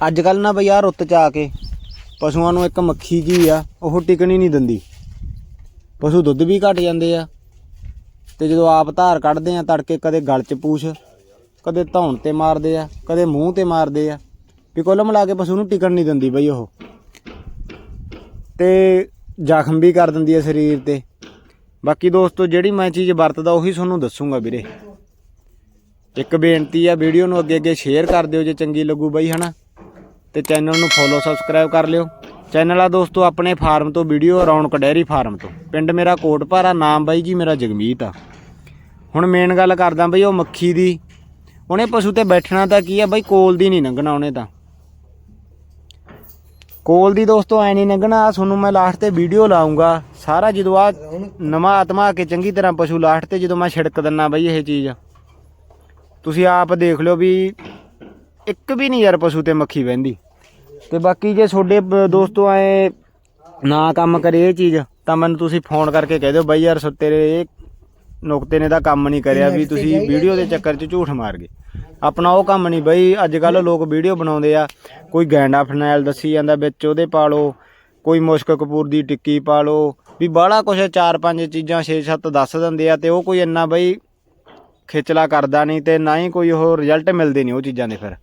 ਅੱਜ ਕੱਲ ਨਾ ਬਈ ਆ ਰੁੱਤ ਚ ਆ ਕੇ ਪਸ਼ੂਆਂ ਨੂੰ ਇੱਕ ਮੱਖੀ ਜੀ ਆ, ਉਹ ਟਿਕਣੀ ਨਹੀਂ ਦਿੰਦੀ। ਪਸ਼ੂ ਦੁੱਧ ਵੀ ਘਟ ਜਾਂਦੇ ਆ ਤੇ ਜਦੋਂ ਆਪ ਧਾਰ ਕੱਢਦੇ ਆ, ਤੜਕੇ ਕਦੇ ਗਲ ਚ ਪੂਛ, ਕਦੇ ਧੌਣ ਤੇ ਮਾਰਦੇ ਆ, ਕਦੇ ਮੂੰਹ ਤੇ ਮਾਰਦੇ ਆ, ਵੀ ਕੁੱਲ ਮਿਲਾ ਕੇ ਪਸ਼ੂ ਨੂੰ ਟਿਕਣ ਨਹੀਂ ਦਿੰਦੀ ਬਈ ਉਹ। ਤੇ ਜ਼ਖਮ ਵੀ ਕਰ ਦਿੰਦੀ ਆ ਸਰੀਰ ਤੇ। ਬਾਕੀ ਦੋਸਤੋ, ਜਿਹੜੀ ਮੈਂ ਚੀਜ਼ ਵਰਤਦਾ, ਉਹੀ ਤੁਹਾਨੂੰ ਦੱਸੂਗਾ ਵੀਰੇ। ਇੱਕ ਬੇਨਤੀ ਆ, ਵੀਡੀਓ ਨੂੰ ਅੱਗੇ ਅੱਗੇ ਸ਼ੇਅਰ ਕਰ ਦਿਓ ਜੇ ਚੰਗੀ ਲੱਗੂ ਬਈ, ਹਨਾ? ਤੇ ਚੈਨਲ ਨੂੰ ਫੋਲੋ ਸਬਸਕ੍ਰਾਈਬ ਕਰ ਲਿਓ। ਚੈਨਲ ਆ ਦੋਸਤੋ, ਆਪਣੇ ਫਾਰਮ ਤੋਂ, ਵੀਡੀਓ ਰੌਣਕ ਡੈਰੀ ਫਾਰਮ ਤੋਂ। ਪਿੰਡ ਮੇਰਾ ਕੋਟਪਾਰਾ ਨਾਮ ਬਾਈ ਜੀ ਮੇਰਾ ਜਗਮੀਤ ਆ। ਹੁਣ ਮੇਨ ਗੱਲ ਕਰਦਾ ਬਈ ਉਹ ਮੱਖੀ ਦੀ। ਉਹਨੇ ਪਸ਼ੂ ਤੇ ਬੈਠਣਾ ਤਾਂ ਕੀ ਆ ਬਈ, ਕੋਲ ਦੀ ਨਹੀਂ ਲੰਘਣਾ ਉਹਨੇ ਤਾਂ। ਕੋਲ ਦੀ ਦੋਸਤੋ, ਐ ਨਹੀਂ ਲੰਘਣਾ। ਤੁਹਾਨੂੰ ਮੈਂ ਲਾਸਟ ਤੇ ਵੀਡੀਓ ਲਾਉਂਗਾ ਸਾਰਾ ਜਦੋਂ ਆ ਨਵਾਂ ਆਤਮਾ ਕੇ ਚੰਗੀ ਤਰ੍ਹਾਂ ਪਸ਼ੂ ਲਾਸਟ ਤੇ ਜਦੋਂ ਮੈਂ ਛਿੜਕ ਦਿੰਨਾ ਬਈ ਇਹ ਚੀਜ਼। ਤੁਸੀਂ ਆਪ ਦੇਖ ਲਿਓ ਵੀ ਇੱਕ ਵੀ ਨਹੀਂ ਯਾਰ ਪਸ਼ੂ ਤੇ ਮੱਖੀ ਬਹਿੰਦੀ। ਤੇ ਬਾਕੀ ਜੇ ਤੁਹਾਡੇ ਬ- ਦੋਸਤੋ ਐ ਨਾ ਕੰਮ ਕਰੇ ਇਹ ਚੀਜ਼, ਤਾਂ ਮੈਨੂੰ ਤੁਸੀਂ ਫੋਨ ਕਰਕੇ ਕਹਿ ਦਿਓ ਬਾਈ ਯਾਰ ਸੋ ਤੇਰੇ ਇਹ ਨੁਕਤੇ ਨੇ ਤਾਂ ਕੰਮ ਨਹੀਂ ਕਰਿਆ ਵੀ ਤੁਸੀਂ ਵੀਡੀਓ ਦੇ ਚੱਕਰ 'ਚ ਝੂਠ ਮਾਰ ਗਏ। ਆਪਣਾ ਉਹ ਕੰਮ ਨਹੀਂ ਬਈ ਅੱਜ ਕੱਲ ਲੋਕ ਵੀਡੀਓ ਬਣਾਉਂਦੇ ਆ, ਕੋਈ ਗੈਂਡਾ ਫਨੈਲ ਦੱਸੀ ਜਾਂਦਾ ਵਿੱਚ, ਉਹਦੇ ਪਾ ਲਓ ਕੋਈ ਮੁਸ਼ਕ ਕਪੂਰ ਦੀ ਟਿੱਕੀ ਪਾ ਲਓ ਵੀ ਬਾਹਲਾ ਕੁਛ ਚਾਰ ਪੰਜ ਚੀਜ਼ਾਂ 6-7 ਦੱਸ ਦਿੰਦੇ ਆ ਤੇ ਉਹ ਕੋਈ ਇੰਨਾ ਬਈ ਖਿਚਲਾ ਕਰਦਾ ਨਹੀਂ ਤੇ ਨਾ ਹੀ ਕੋਈ ਉਹ ਰਿਜ਼ਲਟ ਮਿਲਦੇ ਨਹੀਂ ਉਹ ਚੀਜ਼ਾਂ ਦੇ ਫਿਰ।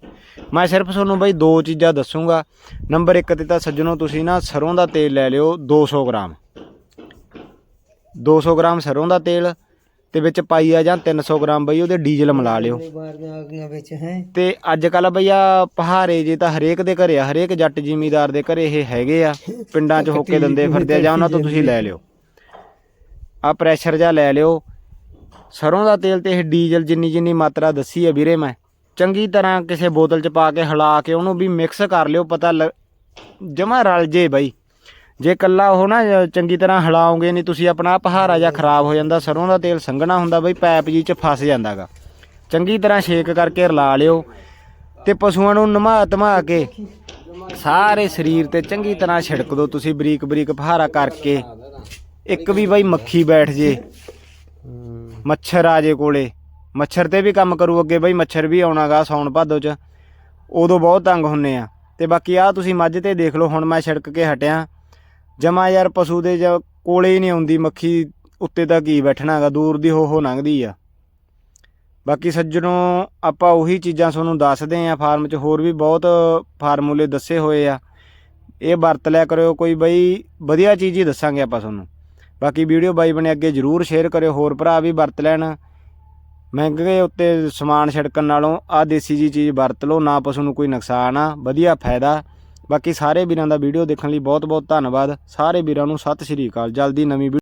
ਮੈਂ ਸਿਰਫ ਤੁਹਾਨੂੰ ਬਈ ਦੋ ਚੀਜ਼ਾਂ ਦੱਸੂਗਾ। ਨੰਬਰ 1 ਤੇ ਤਾਂ ਸੱਜਣੋ ਤੁਸੀਂ ਨਾ ਸਰੋਂ ਦਾ ਤੇਲ ਲੈ ਲਿਓ 200 ਗ੍ਰਾਮ। 200 ਗ੍ਰਾਮ ਸਰੋਂ ਦਾ ਤੇਲ ਤੇ ਵਿੱਚ ਪਾਈਆ ਜਾਂ 300 ਗ੍ਰਾਮ ਬਈ ਉਹਦੇ ਡੀਜ਼ਲ ਮਿਲਾ ਲਿਓ। ਆ ਹੈ? ਤੇ ਅੱਜ ਕੱਲ ਬਈਆ ਪਹਾੜੇ ਜੇ ਤਾਂ ਹਰੇਕ ਦੇ ਘਰੇ ਆ ਹਰੇਕ ਜੱਟ ਜ਼ਿਮੀਦਾਰ ਦੇ ਘਰੇ ਇਹ ਹੈਗੇ ਆ ਪਿੰਡਾਂ 'ਚ ਹੋਕੇ ਦਿੰਦੇ ਫਿਰਦੇ ਆ ਜਾਂ ਉਹਨਾਂ ਤੋਂ ਤੁਸੀਂ ਲੈ ਲਿਓ। ਆ ਪ੍ਰੈਸ਼ਰ ਜਾਂ ਲੈ ਲਿਓ। ਸਰੋਂ ਦਾ ਤੇਲ ਤੇ ਇਹ ਡੀਜ਼ਲ ਜਿੰਨੀ ਜਿੰਨੀ ਮਾਤਰਾ ਦੱਸੀ ਹੈ ਵੀਰੇ ਮੈਂ ਚੰਗੀ ਤਰ੍ਹਾਂ ਕਿਸੇ ਬੋਤਲ 'ਚ ਪਾ ਕੇ ਹਿਲਾ ਕੇ ਉਹਨੂੰ ਵੀ ਮਿਕਸ ਕਰ ਲਿਓ ਪਤਾ ਜਮਾ ਰਲ ਜੇ ਬਈ। ਜੇ ਕੱਲਾ ਉਹ ਨਾ ਚੰਗੀ ਤਰ੍ਹਾਂ ਹਿਲਾਓਗੇ ਨਹੀਂ ਤੁਸੀਂ ਆਪਣਾ ਪਹਾਰਾ ਜਾਂ ਖਰਾਬ ਹੋ ਜਾਂਦਾ ਸਰੋਂ ਦਾ ਤੇਲ ਸੰਘਣਾ ਹੁੰਦਾ ਬਈ ਪੈਪ ਜੀ 'ਚ ਫਸ ਜਾਂਦਾਗਾ। ਚੰਗੀ ਤਰ੍ਹਾਂ ਸ਼ੇਕ ਕਰਕੇ ਰਲਾ ਲਿਓ ਤੇ ਪਸ਼ੂਆਂ ਨੂੰ ਨਮਾ ਧਮਾ ਕੇ ਸਾਰੇ ਸਰੀਰ ਤੇ ਚੰਗੀ ਤਰ੍ਹਾਂ ਛਿੜਕ ਦਿਓ ਤੁਸੀਂ ਬਰੀਕ ਬਰੀਕ ਪਹਾਰਾ ਕਰਕੇ। ਇੱਕ ਵੀ ਬਈ ਮੱਖੀ ਬੈਠ ਜੇ ਮੱਛਰ ਆ ਜੇ ਕੋਲੇ। ਮੱਛਰ ਤੇ ਵੀ ਕੰਮ ਕਰੂ ਅੱਗੇ ਬਈ, ਮੱਛਰ ਵੀ ਆਉਣਾਗਾ ਸੌਣ ਭਾਦੋ ਚ। ਉਦੋਂ ਬਹੁਤ ਤੰਗ ਹੁੰਨੇ ਆ। ਤੇ ਬਾਕੀ ਆ ਤੁਸੀਂ ਮੱਝ ਤੇ ਦੇਖ ਲਓ, ਹੁਣ ਮੈਂ ਛਿੜਕ ਕੇ ਹਟਿਆ। ਜਮਾ ਯਾਰ ਪਸ਼ੂ ਦੇ ਜ ਕੋਲੇ ਹੀ ਨਹੀਂ ਆਉਂਦੀ ਮੱਖੀ, ਉੱਤੇ ਤਾਂ ਕੀ ਬੈਠਣਾਗਾ, ਦੂਰ ਦੀ ਹੋ ਹੋ ਲੰਘਦੀ ਆ। ਬਾਕੀ ਸੱਜਣੋ, ਆਪਾਂ ਉਹੀ ਚੀਜ਼ਾਂ ਤੁਹਾਨੂੰ ਦੱਸਦੇ ਆ ਫਾਰਮ 'ਚ, ਹੋਰ ਵੀ ਬਹੁਤ ਫਾਰਮੂਲੇ ਦੱਸੇ ਹੋਏ ਆ। ਇਹ ਵਰਤ ਲਿਆ ਕਰਿਓ, ਕੋਈ ਬਈ ਵਧੀਆ ਚੀਜ਼ ਹੀ ਦੱਸਾਂਗੇ ਆਪਾਂ ਤੁਹਾਨੂੰ। ਬਾਕੀ ਵੀਡੀਓ ਬਾਈ ਬਣੇ ਅੱਗੇ ਜਰੂਰ ਸ਼ੇਅਰ ਕਰਿਓ, ਹੋਰ ਭਰਾ ਵੀ ਵਰਤ ਲੈਣ। ਮਹਿੰਗੇ ਉੱਤੇ ਸਮਾਨ ਛਿੜਕਣ ਨਾਲੋਂ ਆ ਦੇਸੀ ਜੀ ਚੀਜ਼ ਵਰਤ ਲਓ, ਨਾ ਪਸ਼ੂ ਨੂੰ ਕੋਈ ਨੁਕਸਾਨ ਆ, ਵਧੀਆ ਫਾਇਦਾ। ਬਾਕੀ ਸਾਰੇ ਵੀਰਾਂ ਦਾ ਵੀਡੀਓ ਦੇਖਣ ਲਈ ਬਹੁਤ ਬਹੁਤ ਧੰਨਵਾਦ। ਸਾਰੇ ਵੀਰਾਂ ਨੂੰ ਸਤਿ ਸ਼੍ਰੀ ਅਕਾਲ। ਜਲਦੀ ਨਵੀਂ ਵੀਡੀਓ